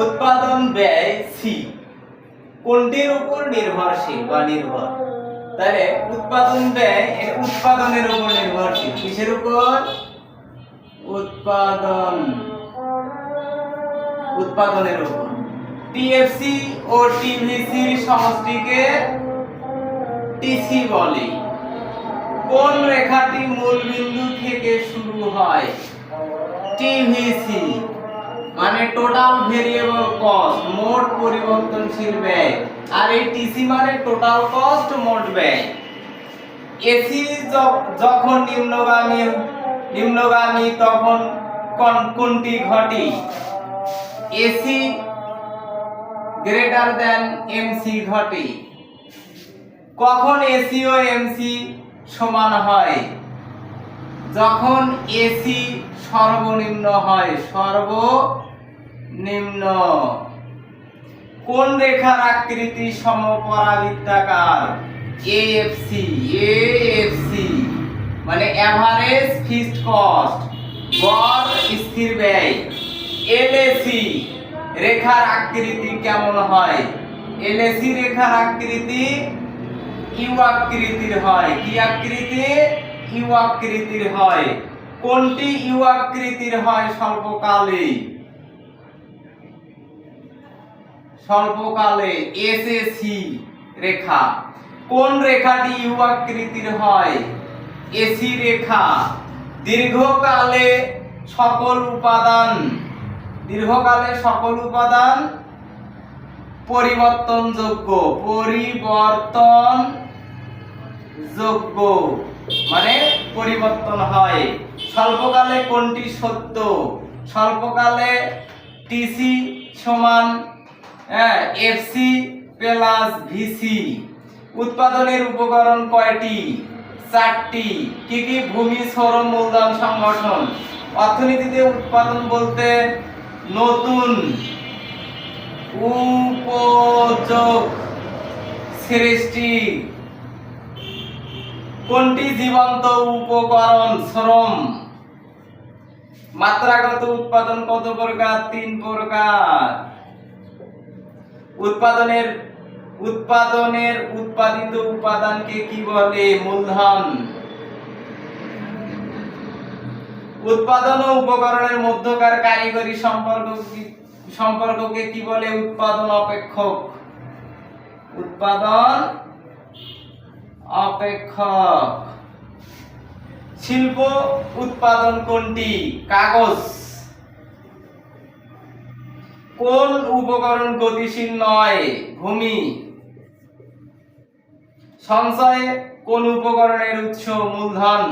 উৎপাদন ব্যয় সি। কোনটির উপর নির্ভরশীল বা নির্ভর? তাহলে উৎপাদন ব্যয় উৎপাদনের উপর নির্ভরশীল। কিসের উপর? উৎপাদন। উৎপাদনের উপর। টিএফসি ও টিভিসির সমষ্টিকে টিসি বলে। কোন রেখাটি মূল বিন্দু থেকে শুরু হয়? টিভিসি। মানে টোটাল ভেরিয়েবল কস্ট মোট পরিবর্তনশীল ব্যয়। আর এই টিসি মানে টোটাল কস্ট মোট ব্যয়। এসি যখন নিম্নগামী নিম্নগামী তখন কোন- কোনটি ঘটে? এসি গ্রেটার দেন এমসি ঘটে। কখন এসি ও এমসি সমান হয়? যখন এসি সর্বনিম্ন হয় সর্বনিম্ন কোন রেখার আকৃতি সমপরাবৃত্তাকার এএফসি এএফসি মানে এভারেজ ফিক্সড কস্ট, গড়, স্থির ব্যয়। এলএসি রেখার আকৃতি কেমন হয়? এলএসি রেখার আকৃতি ইউ আকৃতির হয়। কি আকৃতি? ইউ আকৃতির হয়। কোনটি ইউ আকৃতির হয় স্বল্পকালে? স্বল্পকালে এসএসি রেখা। কোন রেখাটি ইউ আকৃতির হয় এসি রেখা। দীর্ঘকালে সকল উপাদান। দীর্ঘকালে সকল উপাদান পরিবর্তনযোগ্য পরিবর্তন যোগ্য মানে পরিবর্তন হয়। স্বল্পকালে কোনটি সত্য? স্বল্পকালে টিসি সমান এফসি প্লাস ভিসি উৎপাদনের উপকরণ কয়টি? চারটি। কি কি ভূমি, সৌর, মূলধন, সংগঠন? অর্থনীতিতে উৎপাদন বলতে নতুন উপযোগ সৃষ্টি। কোনটি জীবন্ত উপকরণ? শ্রম। মাত্রাগত উৎপাদন কত প্রকার? তিন প্রকার। উৎপাদনের উৎপাদনের উৎপাদিত উপাদানকে কি বলে? মূলধন। উৎপাদন ও উপকরণের মধ্যকার কারিগরি সম্পর্ক সম্পর্ককে কি বলে? উৎপাদন অপেক্ষক। উৎপাদন অপেক্ষক। শিল্প উৎপাদন কোনটি? কাগজ। কোন উপকরণ গতিশীল নয়? ভূমি। সঞ্চয়ে কোন উপকরণের উৎস মূলধন?